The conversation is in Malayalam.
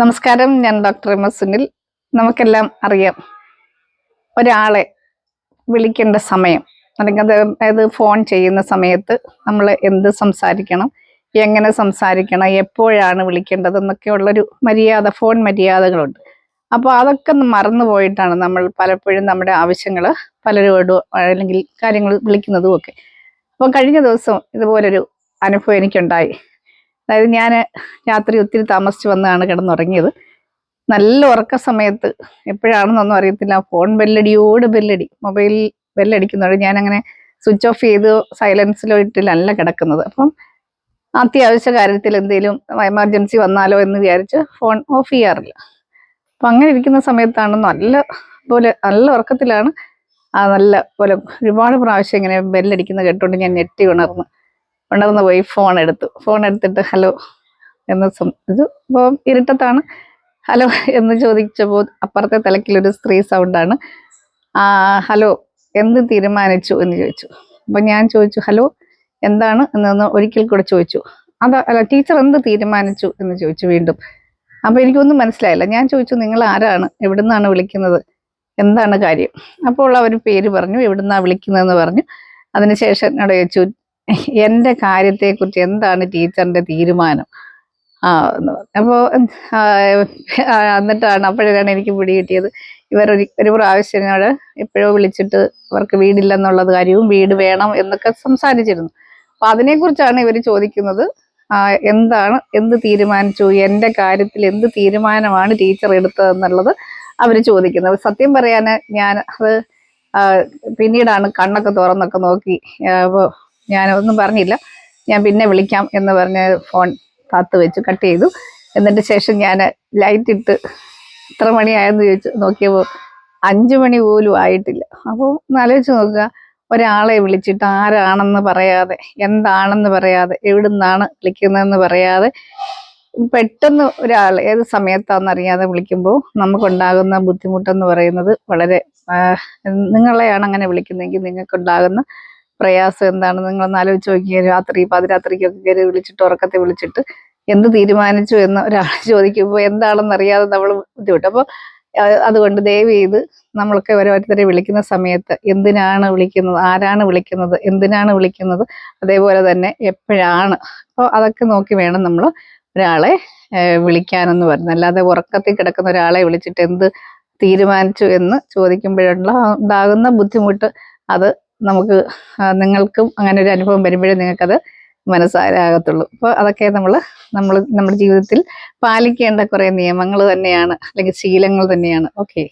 നമസ്കാരം ഞാൻ ഡോക്ടർ എം എസ് സുനിൽ. നമുക്കെല്ലാം അറിയാം ഒരാളെ വിളിക്കേണ്ട സമയം അല്ലെങ്കിൽ അതായത് ഫോൺ ചെയ്യുന്ന സമയത്ത് നമ്മൾ എന്ത് സംസാരിക്കണം എങ്ങനെ സംസാരിക്കണം എപ്പോഴാണ് വിളിക്കേണ്ടത് എന്നൊക്കെയുള്ളൊരു മര്യാദ ഫോൺ മര്യാദകളുണ്ട്. അപ്പോൾ അതൊക്കെ മറന്നു പോയിട്ടാണ് നമ്മൾ പലപ്പോഴും നമ്മുടെ ആവശ്യങ്ങൾ പലരോടും അല്ലെങ്കിൽ കാര്യങ്ങൾ വിളിക്കുന്നതും ഒക്കെ അപ്പോൾ കഴിഞ്ഞ ദിവസം ഇതുപോലൊരു അനുഭവം എനിക്കുണ്ടായി. അതായത് ഞാൻ രാത്രി ഒത്തിരി താമസിച്ച് വന്നാണ് കിടന്നുറങ്ങിയത്. നല്ല ഉറക്ക സമയത്ത് എപ്പോഴാണെന്നൊന്നും അറിയത്തില്ല. ഫോൺ ബെല്ലടിയോട് ബെല്ലടി. മൊബൈൽ ബെല്ലടിക്കുന്നതോടെ ഞാനങ്ങനെ സ്വിച്ച് ഓഫ് ചെയ്ത് സൈലൻസിലോ ഇട്ടിലല്ല കിടക്കുന്നത്. അപ്പം അത്യാവശ്യ കാര്യത്തിൽ എന്തെങ്കിലും എമർജൻസി വന്നാലോ എന്ന് വിചാരിച്ച് ഫോൺ ഓഫ് ചെയ്യാറില്ല. അപ്പം അങ്ങനെ ഇരിക്കുന്ന സമയത്താണ് നല്ല പോലെ നല്ല ഉറക്കത്തിലാണ് ആ നല്ല പോലെ ഒരുപാട് പ്രാവശ്യം ഇങ്ങനെ ബെല്ലടിക്കുന്ന കേട്ടുകൊണ്ട് ഞാൻ ഞെട്ടി ഉണർന്നു. ഉണർന്ന് പോയി ഫോൺ എടുത്തു. ഫോൺ എടുത്തിട്ട് ഹലോ എന്ന് ഇത് ഇപ്പോൾ ഇരുട്ടത്താണ്. ഹലോ എന്ന് ചോദിച്ചപ്പോൾ അപ്പുറത്തെ തലക്കിലൊരു സ്ത്രീ സൗണ്ടാണ് ഹലോ എന്ത് തീരുമാനിച്ചു എന്ന് ചോദിച്ചു. അപ്പം ഞാൻ ചോദിച്ചു ഹലോ എന്താണ് എന്നൊന്ന് ഒരിക്കൽ കൂടെ ചോദിച്ചു. അത് അല്ല ടീച്ചർ എന്ത് തീരുമാനിച്ചു എന്ന് ചോദിച്ചു വീണ്ടും. അപ്പോൾ എനിക്കൊന്നും മനസ്സിലായില്ല. ഞാൻ ചോദിച്ചു നിങ്ങൾ ആരാണ്? എവിടുന്നാണ് വിളിക്കുന്നത്? എന്താണ് കാര്യം? അപ്പോൾ അവർ പേര് പറഞ്ഞു എവിടുന്നാണ് വിളിക്കുന്നതെന്ന് പറഞ്ഞു. അതിനുശേഷം എന്നോട് ചോദിച്ചു എന്റെ കാര്യത്തെക്കുറിച്ച് എന്താണ് ടീച്ചറിന്റെ തീരുമാനം? ആ അപ്പോൾ എന്നിട്ടാണ് അപ്പോഴാണ് എനിക്ക് പിടി കിട്ടിയത്. ഇവർ ഒരു പ്രാവശ്യം എന്നോട് എപ്പോഴോ വിളിച്ചിട്ട് അവർക്ക് വീടില്ലെന്നുള്ളത് കാര്യവും വീട് വേണം എന്നൊക്കെ സംസാരിച്ചിരുന്നു. അപ്പൊ അതിനെക്കുറിച്ചാണ് ഇവർ ചോദിക്കുന്നത്. എന്താണ് എന്ത് തീരുമാനിച്ചു എന്റെ കാര്യത്തിൽ എന്ത് തീരുമാനമാണ് ടീച്ചർ എടുത്തതെന്നുള്ളത് അവർ ചോദിക്കുന്നത് സത്യം പറയാന് ഞാൻ അത് പിന്നീടാണ് കണ്ണൊക്കെ തുറന്നൊക്കെ നോക്കി. അപ്പോൾ ഒന്നും പറഞ്ഞില്ല. ഞാൻ പിന്നെ വിളിക്കാം എന്ന് പറഞ്ഞ് ഫോൺ കാത്തു വെച്ച് കട്ട് ചെയ്തു. എന്നിട്ട് ശേഷം ഞാൻ ലൈറ്റ് ഇട്ട് എത്ര മണിയായെന്ന് ചോദിച്ചു നോക്കിയപ്പോൾ അഞ്ചു മണി പോലും ആയിട്ടില്ല. അപ്പോൾ ആലോചിച്ച് നോക്കുക ഒരാളെ വിളിച്ചിട്ട് ആരാണെന്ന് പറയാതെ എന്താണെന്ന് പറയാതെ എവിടുന്നാണ് വിളിക്കുന്നതെന്ന് പറയാതെ പെട്ടെന്ന് ഒരാൾ ഏത് സമയത്താണെന്നറിയാതെ വിളിക്കുമ്പോൾ നമുക്കുണ്ടാകുന്ന ബുദ്ധിമുട്ടെന്ന് പറയുന്നത് വളരെ നിങ്ങളെയാണ് അങ്ങനെ വിളിക്കുന്നതെങ്കിൽ നിങ്ങൾക്കുണ്ടാകുന്ന പ്രയാസം എന്താണ്? നിങ്ങളൊന്ന് ആലോചിച്ച് നോക്കിയ. രാത്രി പാതിരാത്രിക്കൊക്കെ കയറി വിളിച്ചിട്ട് ഉറക്കത്തെ വിളിച്ചിട്ട് എന്ത് തീരുമാനിച്ചു എന്ന് ഒരാൾ ചോദിക്കുമ്പോൾ എന്താണെന്ന് അറിയാതെ നമ്മൾ ബുദ്ധിമുട്ട്. അപ്പോൾ അതുകൊണ്ട് ദയവ് ചെയ്ത് നമ്മളൊക്കെ ഓരോരുത്തരെ വിളിക്കുന്ന സമയത്ത് എന്തിനാണ് വിളിക്കുന്നത്? ആരാണ് വിളിക്കുന്നത്? എന്തിനാണ് വിളിക്കുന്നത്? അതേപോലെ തന്നെ എപ്പോഴാണ്? അപ്പോൾ അതൊക്കെ നോക്കി വേണം നമ്മൾ ഒരാളെ വിളിക്കാനെന്ന് പറയുന്നത്. അല്ലാതെ ഉറക്കത്തിൽ കിടക്കുന്ന ഒരാളെ വിളിച്ചിട്ട് എന്ത് തീരുമാനിച്ചു എന്ന് ചോദിക്കുമ്പോഴുള്ള ഉണ്ടാകുന്ന ബുദ്ധിമുട്ട് അത് നമുക്ക് നിങ്ങൾക്കും അങ്ങനെ ഒരു അനുഭവം വരുമ്പോഴേ നിങ്ങൾക്കത് മനസ്സിലാകത്തുള്ളൂ. അപ്പോൾ അതൊക്കെ നമ്മൾ നമ്മൾ നമ്മുടെ ജീവിതത്തിൽ പാലിക്കേണ്ട കുറേ നിയമങ്ങൾ തന്നെയാണ് അല്ലെങ്കിൽ ശീലങ്ങൾ തന്നെയാണ്. ഓക്കെ.